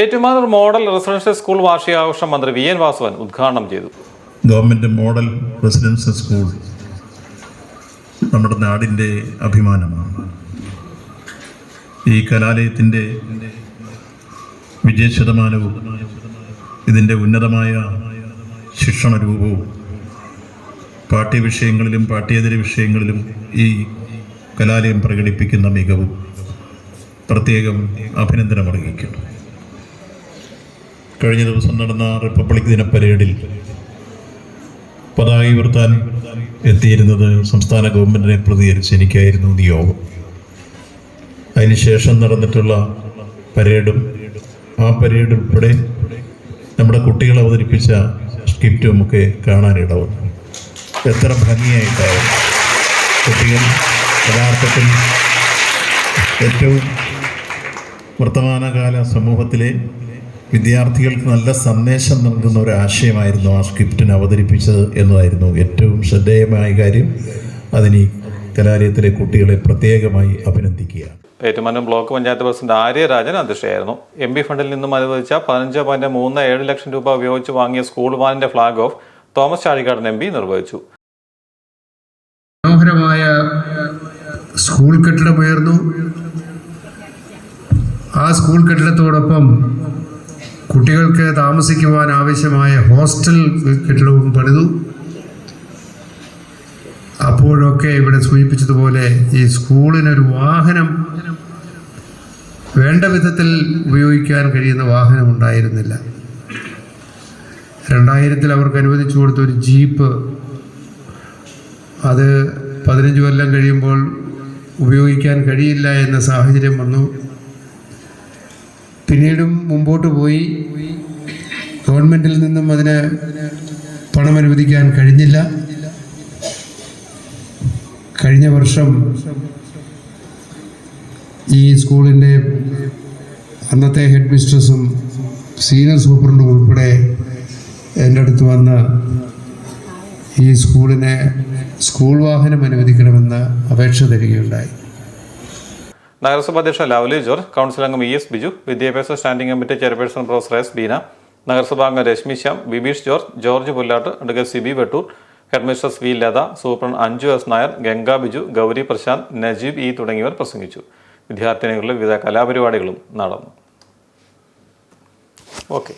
Ettumanoor model residential school വാർഷികാഘോഷം മന്ത്രി V N Vasavan ഉദ്ഘാടനം ചെയ്തു. ഗവൺമെന്റ് മോഡൽ റെസിഡൻഷ്യൽ സ്കൂൾ നമ്മുടെ നാടിന്റെ അഭിമാനമാണ്. ഈ കലാലയത്തിന്റെ വിജയശതമാനവും ഇതിന്റെ ഉന്നതമായ ശിക്ഷണ രൂപവും പാഠ്യവിഷയങ്ങളിലും പാഠ്യേതര വിഷയങ്ങളിലും ഈ കലാലയം പ്രകടിപ്പിക്കുന്ന മികവും പ്രത്യേകം അഭിനന്ദനം അർഹിക്കുന്നു കഴിഞ്ഞ ദിവസം നടന്ന റിപ്പബ്ലിക് ദിന പരേഡിൽ പതാക ഉയർത്താൻ എത്തിയിരുന്നത് സംസ്ഥാന ഗവൺമെന്റിനെ പ്രതികരിച്ച് എനിക്കായിരുന്നു നിയോഗം അതിനുശേഷം നടന്നിട്ടുള്ള പരേഡും ആ പരേഡ് ഉൾപ്പെടെ നമ്മുടെ കുട്ടികൾ അവതരിപ്പിച്ച സ്ക്രിപ്റ്റും ഒക്കെ കാണാനിടവന്നു എത്ര ഭംഗിയായിട്ടാവും കുട്ടികൾ യഥാർത്ഥത്തിൽ ഏറ്റവും വർത്തമാനകാല സമൂഹത്തിലെ വിദ്യാർത്ഥികൾക്ക് നല്ല സന്ദേശം നൽകുന്ന ഒരു ആശയമായിരുന്നു ആ സ്ക്രിപ്റ്റിന് അവതരിപ്പിച്ചത് എന്നതായിരുന്നു ഏറ്റവും ശ്രദ്ധേയമായ കാര്യം. അതിന് ഈ കലാലയത്തിലെ കുട്ടികളെ പ്രത്യേകമായി അഭിനന്ദിക്കുക. ഏറ്റുമാനം ബ്ലോക്ക് പഞ്ചായത്ത് പ്രസിഡന്റ് ആര്യരാജൻ അധ്യക്ഷയായിരുന്നു. എം പി ഫണ്ടിൽ നിന്നും അനുവദിച്ച പതിനഞ്ച് പോയിന്റ് മൂന്ന് ഏഴ് ലക്ഷം രൂപ ഉപയോഗിച്ച് വാങ്ങിയ school വാനിന്റെ flag off Thomas Chazhikadan M P നിർവഹിച്ചു. മനോഹരമായ സ്കൂൾ കെട്ടിടമുയർന്നു ആ സ്കൂൾ കെട്ടിടത്തോടൊപ്പം കുട്ടികൾക്ക് താമസിക്കുവാൻ ആവശ്യമായ ഹോസ്റ്റൽ കെട്ടിടവും പണിതു. അപ്പോഴൊക്കെ ഇവിടെ സൂചിപ്പിച്ചതുപോലെ ഈ സ്കൂളിനൊരു വാഹനം വേണ്ട വിധത്തിൽ ഉപയോഗിക്കാൻ കഴിയുന്ന വാഹനം ഉണ്ടായിരുന്നില്ല. രണ്ടായിരത്തിൽ അവർക്ക് അനുവദിച്ചു കൊടുത്ത ഒരു ജീപ്പ് അത് പതിനഞ്ച് കൊല്ലം കഴിയുമ്പോൾ ഉപയോഗിക്കാൻ കഴിയില്ല എന്ന സാഹചര്യം വന്നു. പിന്നീടും മുമ്പോട്ട് പോയി ഗവൺമെന്റിൽ നിന്നും അതിന് പണം അനുവദിക്കാൻ കഴിഞ്ഞില്ല. കഴിഞ്ഞ വർഷം ഈ സ്കൂളിന്റെ അന്നത്തെ ഹെഡ് മിസ്ട്രസും സീനിയർ സൂപ്രണ്ടും ഉൾപ്പെടെ എന്റെ അടുത്ത് വന്ന് ഈ സ്കൂളിനെ സ്കൂൾ വാഹനം അനുവദിക്കണമെന്ന് അപേക്ഷ തരികയുണ്ടായി. നഗരസഭാ അധ്യക്ഷൻ ലവ്ലി ജോർജ് കൗൺസിൽ അംഗം ഇ എസ് ബിജു വിദ്യാഭ്യാസ standing committee chairperson professor S Beena നഗരസഭാ അംഗം Reshmi Shyam Bibeesh George George Pullattu advocate Sibi Vettoor headmistress V Latha superintendent Anju S Nair Ganga Biju Gauri Prashanth Najeeb E തുടങ്ങിയവർ പ്രസംഗിച്ചു. വിദ്യാർത്ഥിനികളുടെ വിവിധ കലാപരിപാടികളും നടന്നു. Okay.